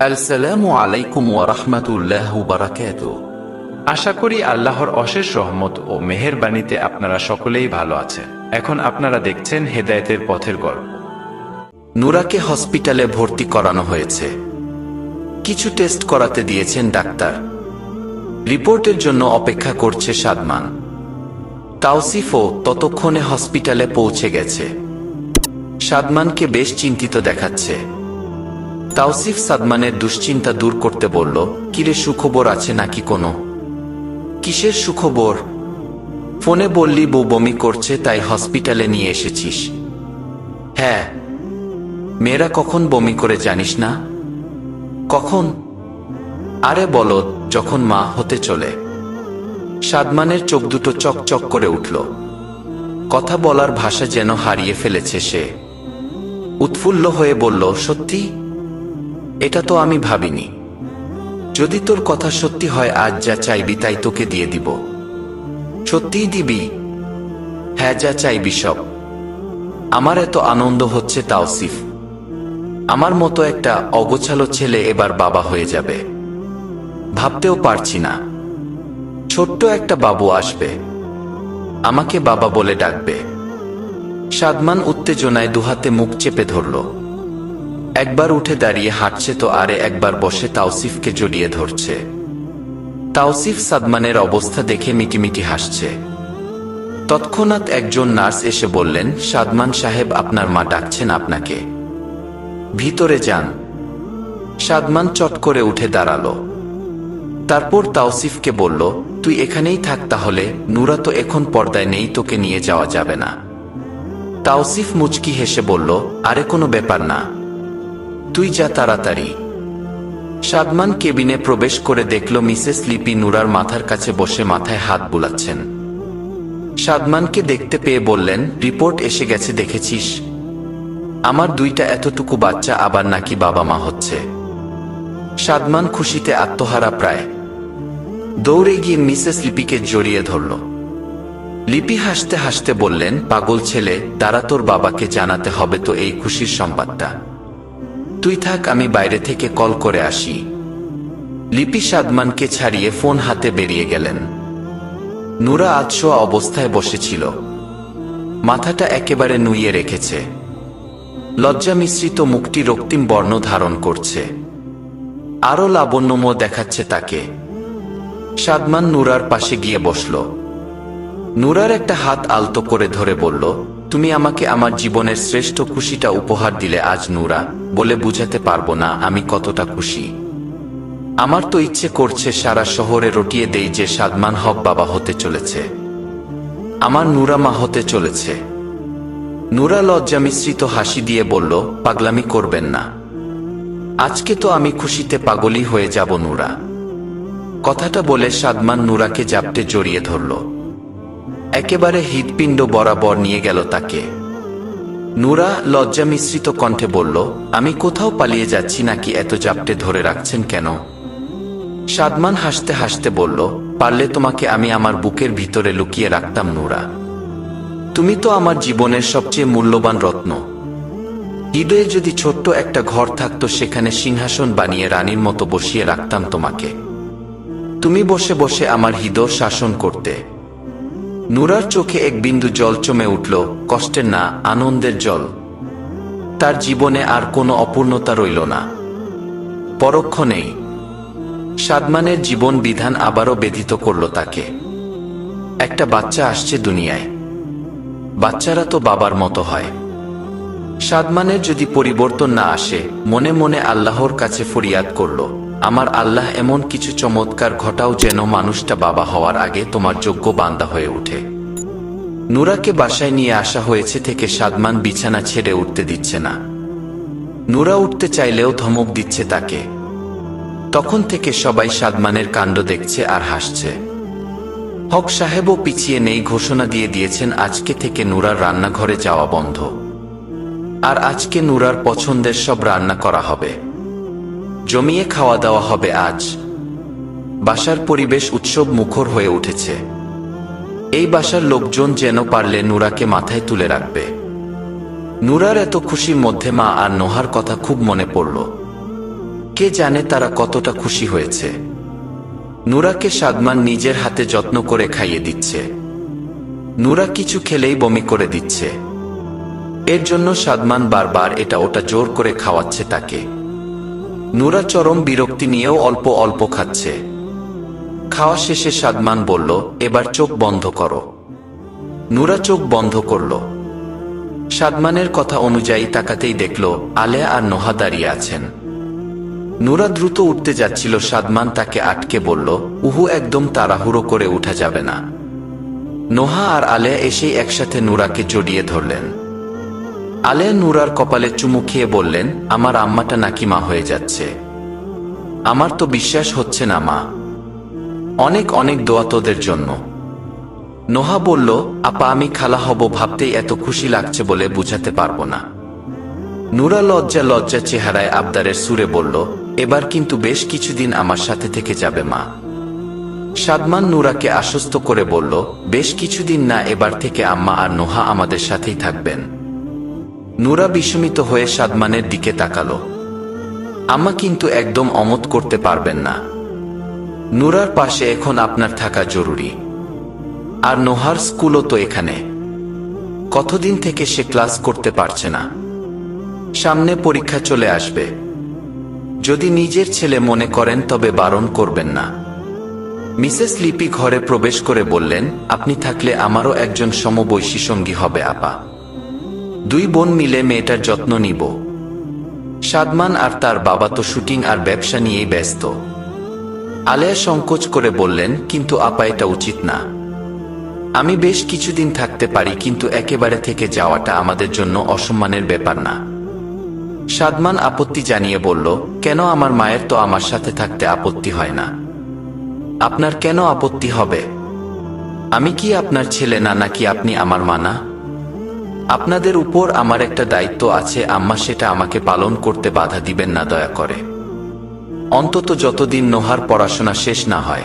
আসসালামু আলাইকুম ওরহমতুল্লাহ বারাকাত আশা করি আল্লাহর অশেষ রহমত ও মেহেরবানিতে আপনারা সকলেই ভালো আছেন। এখন আপনারা দেখছেন হেদায়েতের পথের গল্প। নুরাকে হসপিটালে ভর্তি করানো হয়েছে। কিছু টেস্ট করাতে দিয়েছেন ডাক্তার। রিপোর্টের জন্য অপেক্ষা করছে সাদমান। তাওসিফও ততক্ষণে হসপিটালে পৌঁছে গেছে। সাদমানকে বেশ চিন্তিত দেখাচ্ছে। তাওসিফ সাদমানের দুশ্চিন্তা দূর করতে বলল, কিরে সুখবর আছে নাকি কোনো? কিসের সুখবর? ফোনে বললি বউ বমি করছে, তাই হসপিটালে নিয়ে এসেছিস। হ্যাঁ। মেয়েরা কখন বমি করে জানিস না? কখন? আরে বলো, যখন মা হতে চলে। সাদমানের চোখ দুটো চকচক করে উঠল। কথা বলার ভাষা যেন হারিয়ে ফেলেছে সে। উৎফুল্ল হয়ে বলল, সত্যি? এটা তো আমি ভাবিনি। যদি তোর কথা সত্যি হয়, আজ যা চাইবি তাই তোকে দিয়ে দিব। সত্যিই দিবি? হ্যাঁ যা চাইবি সব। আমার এত আনন্দ হচ্ছে তাওসিফ। আমার মতো একটা অগোছালো ছেলে এবার বাবা হয়ে যাবে। ভাবতেও পারছি না। ছোট্ট একটা বাবু আসবে। আমাকে বাবা বলে ডাকবে। সাদমান উত্তেজনায় দুহাতে মুখ চেপে ধরল। একবার উঠে দাঁড়িয়ে হাঁটছে তো আরে একবার বসে তাওসিফকে জড়িয়ে ধরছে। তাওসিফ সাদমানের অবস্থা দেখে মিটিমিটি হাসছে। তৎক্ষণাৎ একজন নার্স এসে বললেন, সাদমান সাহেব, আপনার মা ডাকছেন আপনাকে। ভিতরে যান। সাদমান চট করে উঠে দাঁড়াল। তারপর তাওসিফকে বলল, তুই এখানেই থাক তাহলে, নুরা তো এখন পর্দায় নেই, তোকে নিয়ে যাওয়া যাবে না। তাওসিফ মুচকি হেসে বলল, আরে কোনো ব্যাপার না। তুই যা তাড়াতাড়ি। সাদমান কেবিনে প্রবেশ করে দেখল মিসেস লিপি নুরার মাথার কাছে বসে মাথায় হাত বুলাচ্ছেন। সাদমানকে দেখতে পেয়ে বললেন, রিপোর্ট এসে গেছে, দেখেছিস? আমার দুইটা এতটুকু বাচ্চা আবার নাকি বাবা মা হচ্ছে। সাদমান খুশিতে আত্মহারা প্রায়। দৌড়ে গিয়ে মিসেস লিপিকে জড়িয়ে ধরল। লিপি হাসতে হাসতে বললেন, পাগল ছেলে তারা তোর বাবাকে জানাতে হবে তো এই খুশির সংবাদটা। তুই থাক, আমি বাইরে থেকে কল করে আসি। লিপি সাদমানকে ছাড়িয়ে ফোন হাতে বেরিয়ে গেলেন। নুরা আতশোয়া অবস্থায় বসেছিল। মাথাটা একেবারে নুইয়ে রেখেছে। লজ্জা মিশ্রিত মুখটি রক্তিম বর্ণ ধারণ করছে। আরও লাবণ্যময় দেখাচ্ছে তাকে। সাদমান নুরার পাশে গিয়ে বসল। নুরার একটা হাত আলতো করে ধরে বলল তুমি আমাকে আমার জীবনের শ্রেষ্ঠ খুশিটা উপহার দিলে আজ নুরা, বলে বুঝাতে পারব না আমি কতটা খুশি। আমার তো ইচ্ছে করছে সারা শহরে রটিয়ে দেই যে সাদমান হক বাবা হতে চলেছে। আমার নুরা মা হতে চলেছে। নুরা লজ্জা মিশ্রিত হাসি দিয়ে বলল, পাগলামি করবেন না। আজকে তো আমি খুশিতে পাগলই হয়ে যাব নুরা। কথাটা বলে সাদমান নুরাকে জাপটে জড়িয়ে ধরল। একেবারে হৃদপিণ্ড বরাবর নিয়ে গেল তাকে। নুরা লজ্জা মিশ্রিত কণ্ঠে বলল, আমি কোথাও পালিয়ে যাচ্ছি নাকি এত জাপটে ধরে রাখছেন কেন? সাদমান হাসতে হাসতে বলল, পারলে তোমাকে আমি আমার বুকের ভিতরে লুকিয়ে রাখতাম, নুরা। তুমি তো আমার জীবনের সবচেয়ে মূল্যবান রত্ন। হৃদয়ে যদি ছোট্ট একটা ঘর থাকতো, সেখানে সিংহাসন বানিয়ে রানীর মতো বসিয়ে রাখতাম তোমাকে। তুমি বসে বসে আমার হৃদয় শাসন করতে। নুরার চোখে এক বিন্দু জল চমে উঠল, কষ্টের না, আনন্দের জল। তার জীবনে আর কোনো অপূর্ণতা রইল না। পরক্ষণেই সাদমানের জীবন বিধান আবারও বেধিত করল তাকে। একটা বাচ্চা আসছে দুনিয়ায়। বাচ্চারা তো বাবার মতো হয়। সাদমানের যদি পরিবর্তন না আসে, মনে মনে আল্লাহর কাছে ফরিয়াদ করল। আমার আল্লাহ এমন কিছু চমৎকার ঘটাও যেন মানুষটা বাবা হওয়ার আগে তোমার যোগ্য বান্দা হয়ে ওঠে। নুরাকে বাসায় নিয়ে আসা হয়েছে থেকে সাদমান বিছানা ছেড়ে উঠতে দিচ্ছে না। নুরা উঠতে চাইলেও ধমক দিচ্ছে তাকে। তখন থেকে সবাই সাদমানের কাণ্ড দেখছে আর হাসছে। হক সাহেবও পিছিয়ে নেই ঘোষণা দিয়ে দিয়েছেন আজকে থেকে নুরার রান্নাঘরে যাওয়া বন্ধ। আর আজকে নুরার পছন্দের সব রান্না করা হবে। জমিয়ে খাওয়া দাওয়া হবে আজ। বাসার পরিবেশ উৎসব মুখর হয়ে উঠেছে। এই বাসার লোকজন যেন পারলে নুরাকে মাথায় তুলে রাখবে। নুরার এত খুশির মধ্যে মা আর নোহার কথা খুব মনে পড়ল। কে জানে তারা কতটা খুশি হয়েছে। নুরাকে সাদমান নিজের হাতে যত্ন করে খাইয়ে দিচ্ছে। নুরা কিছু খেলেই বমি করে দিচ্ছে। এর জন্য সাদমান বারবার এটা ওটা জোর করে খাওয়াচ্ছে তাকে। নুরা চরম বিরক্তি নিয়েও অল্প অল্প খাচ্ছে। খাওয়া শেষে সাদমান বলল, এবার চোখ বন্ধ করো। নুরা চোখ বন্ধ করল। সাদমানের কথা অনুযায়ী তাকাতেই দেখল আলেয়া আর নোহা দাঁড়িয়ে আছেন। নুরা দ্রুত উঠতে যাচ্ছিল, সাদমান তাকে আটকে বলল, উহু, একদম তাড়াহুড়ো করে উঠা যাবে না। নোহা আর আলেয়া এসেই একসাথে নুরাকে জড়িয়ে ধরলেন। আলেয়া নুরার কপালে চুমু খেয়ে বললেন, আমার আম্মাটা নাকি মা হয়ে যাচ্ছে। আমার তো বিশ্বাস হচ্ছে না মা। অনেক অনেক দোয়া তোদের জন্য। নোহা বলল, আপা, আমি খালা হব ভাবতেই এত খুশি লাগছে বলে বুঝাতে পারব না। নুরা লজ্জা লজ্জা চেহারায় আবদারের সুরে বলল, এবার কিন্তু বেশ কিছুদিন আমার সাথে থেকে যাবে মা। সাদমান নুরাকে আশ্বস্ত করে বলল, বেশ কিছুদিন না, এবার থেকে আম্মা আর নোহা আমাদের সাথেই থাকবেন। নুরা বিস্মিত হয়ে সাদমানের দিকে তাকালো। আম্মা কিন্তু একদম অমত করতে পারবেন না। নুরার পাশে এখন আপনার থাকা জরুরি। আর নোহার স্কুলও তো এখানে। কতদিন থেকে সে ক্লাস করতে পারছে না। সামনে পরীক্ষা চলে আসবে। যদি নিজের ছেলে মনে করেন তবে বারণ করবেন না। মিসেস লিপি ঘরে প্রবেশ করে বললেন, আপনি থাকলে আমারও একজন সমবয়সী সঙ্গী হবে, আপা। দুই বোন মিলে মেয়েটার যত্ন নিব। সাদমান আর তার বাবা তো শুটিং আর ব্যবসা নিয়েই ব্যস্ত। আলেয়া সংকোচ করে বললেন, কিন্তু আপা, এটা উচিত না। আমি বেশ কিছুদিন থাকতে পারি, কিন্তু একেবারে থেকে যাওয়াটা আমাদের জন্য অসম্মানের ব্যাপার না। সাদমান আপত্তি জানিয়ে বলল, কেন আমার মায়ের তো আমার সাথে থাকতে আপত্তি হয় না? আপনার কেন আপত্তি হবে? আমি কি আপনার ছেলে না, নাকি আপনি আমার মানা আপনাদের উপর আমার একটা দায়িত্ব আছে, আম্মা সেটা আমাকে পালন করতে বাধা দিবেন না, দয়া করে। অন্তত যতদিন নোহার পড়াশোনা শেষ না হয়।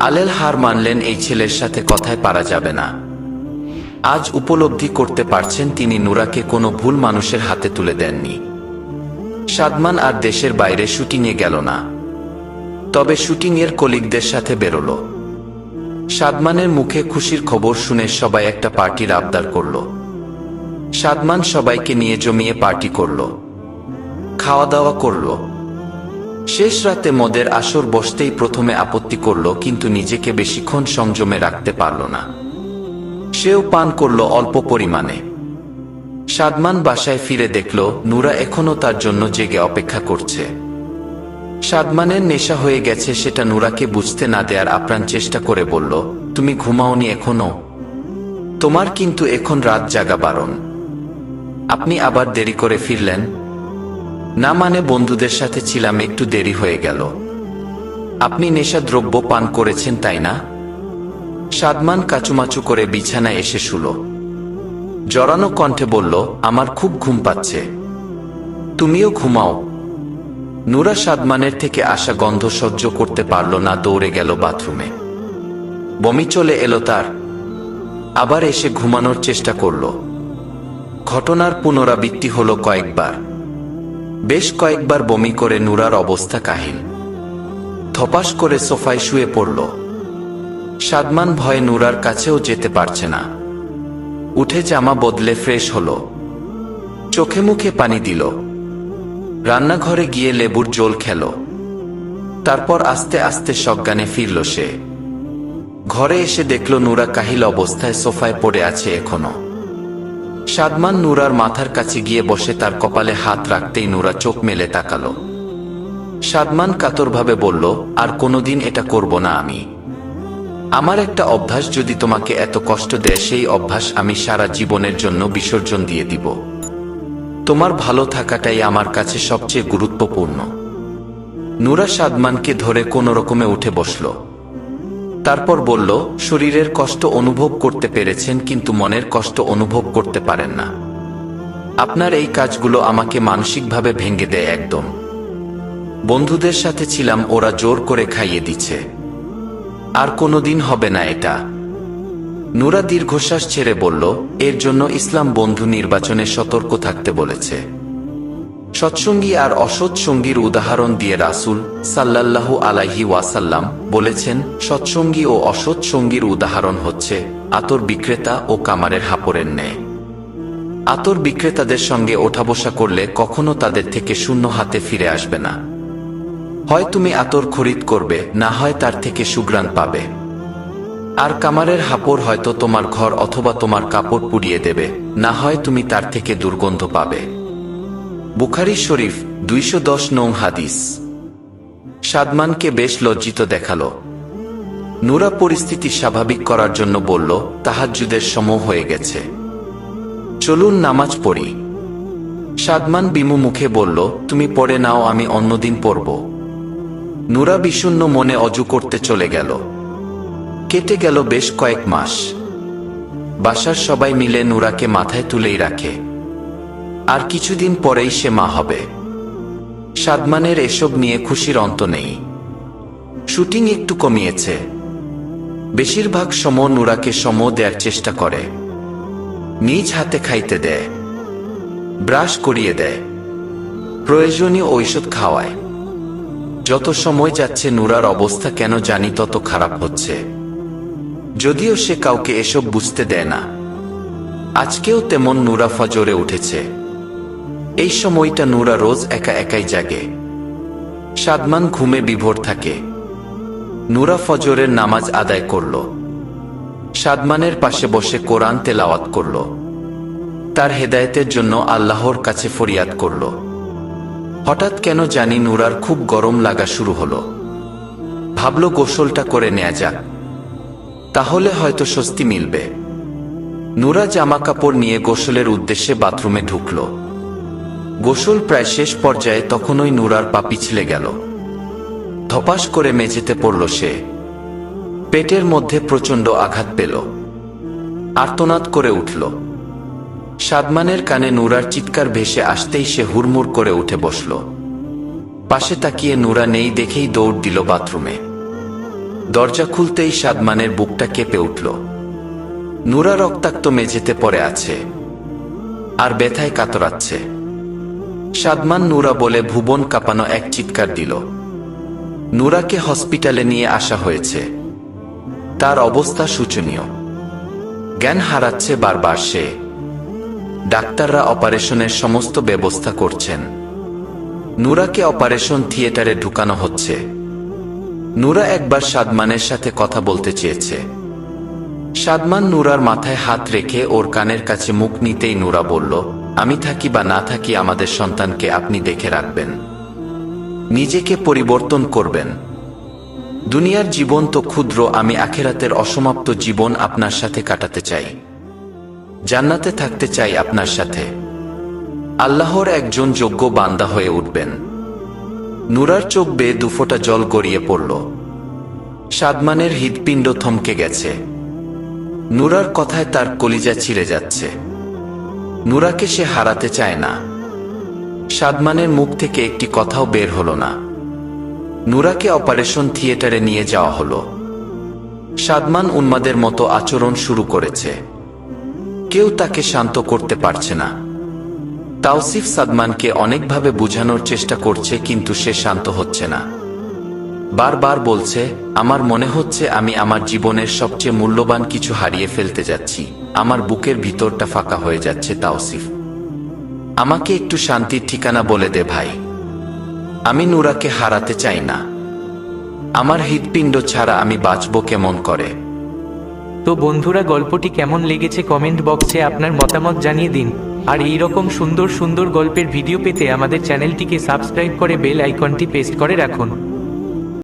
আলেল হার মানলেন এই ছেলের সাথে কথায় পারা যাবে না। আজ উপলব্ধি করতে পারছেন তিনি নুরাকে কোনো ভুল মানুষের হাতে তুলে দেননি। সাদমান আর দেশের বাইরে শুটিংয়ে গেল না। তবে শুটিংয়ের কলিগদের সাথে বেরোল। সাদমানের মুখে খুশির খবর শুনে সবাই একটা পার্টির আবদার করল। সাদমান সবাইকে নিয়ে জমিয়ে পার্টি করল খাওয়া দাওয়া করল। শেষ রাতে মদের আসর বসতেই প্রথমে আপত্তি করল, কিন্তু নিজেকে বেশিক্ষণ সংযমে রাখতে পারল না। সেও পান করল অল্প পরিমাণে। সাদমান বাসায় ফিরে দেখল, নুরা এখনও তার জন্য জেগে অপেক্ষা করছে। সাদমানের নেশা হয়ে গেছে সেটা নুরাকে বুঝতে না দেয়ার আপ্রাণ চেষ্টা করে বলল, তুমি ঘুমাওনি এখনও তোমার কিন্তু এখন রাত জাগা বারণ আপনি আবার দেরি করে ফিরলেন? না মানে বন্ধুদের সাথে ছিলাম একটু দেরি হয়ে গেল। আপনি নেশা দ্রব্য পান করেছেন, তাই না? সাদমান কাচুমাচু করে বিছানায় এসে শুল। জড়ানো কণ্ঠে বলল, আমার খুব ঘুম পাচ্ছে। তুমিও ঘুমাও। নুরা সাদমানের থেকে আসা গন্ধ সহ্য করতে পারল না, দৌড়ে গেল বাথরুমে। বমি চলে এলো তার। আবার এসে ঘুমানোর চেষ্টা করল। ঘটনার পুনরাবৃত্তি হলো কয়েকবার। বেশ কয়েকবার বমি করে নুরার অবস্থা কাহিল। ধপাস করে সোফায় শুয়ে পড়ল। সাদমান ভয়ে নুরার কাছেও যেতে পারছে না। উঠে জামা বদলে ফ্রেশ হলো। চোখে মুখে পানি দিল। রান্নাঘরে গিয়ে লেবুর জল খেল। তারপর আস্তে আস্তে সজ্ঞানে ফিরল সে। ঘরে এসে দেখল নুরা কাহিল অবস্থায় সোফায় পড়ে আছে এখনও। সাদমান নুরার মাথার কাছে গিয়ে বসে তার কপালে হাত রাখতেই নুরা চোখ মেলে তাকালো। সাদমান কাতরভাবে বলল, আর কোনোদিন এটা করব না আমি। আমার একটা অভ্যাস যদি তোমাকে এত কষ্ট দেয়, সেই অভ্যাস আমি সারা জীবনের জন্য বিসর্জন দিয়ে দিব। তোমার ভালো থাকাটাই আমার কাছে সবচেয়ে গুরুত্বপূর্ণ। নুরা সাদমানকে ধরে কোনো রকমে উঠে বসল। তারপর বলল, শরীরের কষ্ট অনুভব করতে পেরেছেন কিন্তু মনের কষ্ট অনুভব করতে পারেন না। আপনার এই কাজগুলো আমাকে মানসিকভাবে ভেঙে দেয় একদম। বন্ধুদের সাথে ছিলাম, ওরা জোর করে খাইয়ে দিচ্ছে। আর কোনোদিন হবে না এটা। নুরা দীর্ঘশ্বাস ছেড়ে বলল, এর জন্য ইসলাম বন্ধু নির্বাচনে সতর্ক থাকতে বলেছে। সৎসঙ্গী আর অসৎ সঙ্গীর উদাহরণ দিয়ে রাসূল সাল্লাল্লাহু আলাইহি ওয়াসাল্লাম বলেছেন, সৎসঙ্গী ও অসৎ সঙ্গীর উদাহরণ হচ্ছে আতর বিক্রেতা ও কামারের হাপড়ের ন্যায়। আতর বিক্রেতাদের সঙ্গে ওঠা বসা করলে কখনো তাদের থেকে শূন্য হাতে ফিরে আসবে না। হয় তুমি আতর খরিদ করবে, না হয় তার থেকে সুগ্রাণ পাবে। আর কামারের হাপড় হয়তো তোমার ঘর অথবা তোমার কাপড় পুড়িয়ে দেবে, না হয় তুমি তার থেকে দুর্গন্ধ পাবে। বুখারি শরীফ দুইশো দশ নং হাদিস। সাদমানকে বেশ লজ্জিত দেখাল। নুরা পরিস্থিতি স্বাভাবিক করার জন্য বলল, তাহাজ্জুদের সময় হয়ে গেছে। চলুন নামাজ পড়ি। সাদমান বিমু মুখে বলল, তুমি পড়ে নাও, আমি অন্যদিন পড়ব। নুরা বিষণ্ণ মনে অজু করতে চলে গেল। কেটে গেল বেশ কয়েক মাস। বাসার সবাই মিলে নুরাকে মাথায় তুলেই রাখে। আর কিছুদিন পরেই সে মা হবে। সাদমানের এসব নিয়ে খুশির অন্ত নেই। শুটিং একটু কমিয়েছে। বেশিরভাগ সম নুরাকে সম দেওয়ার চেষ্টা করে। নিজ হাতে খাইতে দেয়। ব্রাশ করিয়ে দেয়। প্রয়োজনীয় ঔষধ খাওয়ায়। যত সময় যাচ্ছে নুরার অবস্থা কেন জানি তত খারাপ হচ্ছে। যদিও সে কাউকে এসব বুঝতে দেয় না। আজকেও তেমন নুরা ফজরে উঠেছে। এই সময়টা নুরা রোজ একা একাই জাগে। সাদমান ঘুমে বিভোর থাকে। নুরা ফজরের নামাজ আদায় করল। সাদমানের পাশে বসে কোরআন তেলাওয়াত করল। তার হেদায়েতের জন্য আল্লাহর কাছে ফরিয়াদ করল। হঠাৎ কেন জানি নুরার খুব গরম লাগা শুরু হলো। ভাবল গোসলটা করে নেয়া যাক। তাহলে হয়তো স্বস্তি মিলবে। নুরা জামা কাপড় নিয়ে গোসলের উদ্দেশ্যে বাথরুমে ঢুকল। গোসল প্রায় শেষ পর্যায়ে তখনই নুরার পা পিছলে গেল। ধপাস করে মেঝেতে পড়ল সে। পেটের মধ্যে প্রচণ্ড আঘাত পেল। আর্তনাদ করে উঠল। সাদমানের কানে নুরার চিৎকার ভেসে আসতেই সে হুড়মুড় করে উঠে বসল। পাশে তাকিয়ে নুরা নেই দেখেই দৌড় দিল বাথরুমে। দরজা খুলতেই সাদমানের বুকটা কেঁপে উঠল। নুরা রক্তাক্ত মেঝেতে পড়ে আছে। আর ব্যথায় কাতরাচ্ছে। সাদমান নুরা বলে ভুবন কাঁপানো এক চিৎকার দিল। নুরাকে হসপিটালে নিয়ে আসা হয়েছে। তার অবস্থা শোচনীয়। জ্ঞান হারাচ্ছে বারবার সে। ডাক্তাররা অপারেশনের সমস্ত ব্যবস্থা করছেন। নুরাকে অপারেশন থিয়েটারে ঢুকানো হচ্ছে। নুরা একবার সাদমানের সাথে কথা বলতে চেয়েছে। সাদমান নুরার মাথায় হাত রেখে ওর কানের কাছে মুখ নিতেই নুরা বলল আমি থাকি বা না থাকি আমাদের সন্তানকে আপনি দেখে রাখবেন। নিজেকে পরিবর্তন করবেন। দুনিয়ার জীবন তো ক্ষুদ্র, আমি আখেরাতের অসমাপ্ত জীবন আপনার সাথে কাটাতে চাই। জান্নাতে থাকতে চাই আপনার সাথে। আল্লাহর একজন যোগ্য বান্দা হয়ে উঠবেন। নুরার চোখ বেয়ে দুফোটা জল গড়িয়ে পড়ল। সাদমানের হৃদপিণ্ড থমকে গেছে। নুরার কথায় তার কলিজা ছিঁড়ে যাচ্ছে। নুরাকে সে হারাতে চায় না। সাদমানের মুখ থেকে একটি কথাও বের হলো না। নুরাকে অপারেশন থিয়েটারে নিয়ে যাওয়া হলো। সাদমান উন্মাদের মতো আচরণ শুরু করেছে। কেউ তাকে শান্ত করতে পারছে না। তাওসিফ সাদমানকে অনেকভাবে বোঝানোর চেষ্টা করছে কিন্তু সে শান্ত হচ্ছে না। বারবার বলছে, আমার মনে হচ্ছে আমি আমার জীবনের সবচেয়ে মূল্যবান কিছু হারিয়ে ফেলতে যাচ্ছি। আমার বুকের ভিতরটা ফাঁকা হয়ে যাচ্ছে তাওসিফ আমাকে একটু শান্তির ঠিকানা বলে দে ভাই। আমি নুরাকে হারাতে চাই না। আমার হৃৎপিণ্ড ছাড়া আমি বাঁচব কেমন করে? তো বন্ধুরা, গল্পটি কেমন লেগেছে কমেন্ট বক্সে আপনার মতামত জানিয়ে দিন। আর এই রকম সুন্দর সুন্দর গল্পের ভিডিও পেতে আমাদের চ্যানেলটিকে সাবস্ক্রাইব করে বেল আইকনটি পেস্ট করে রাখুন।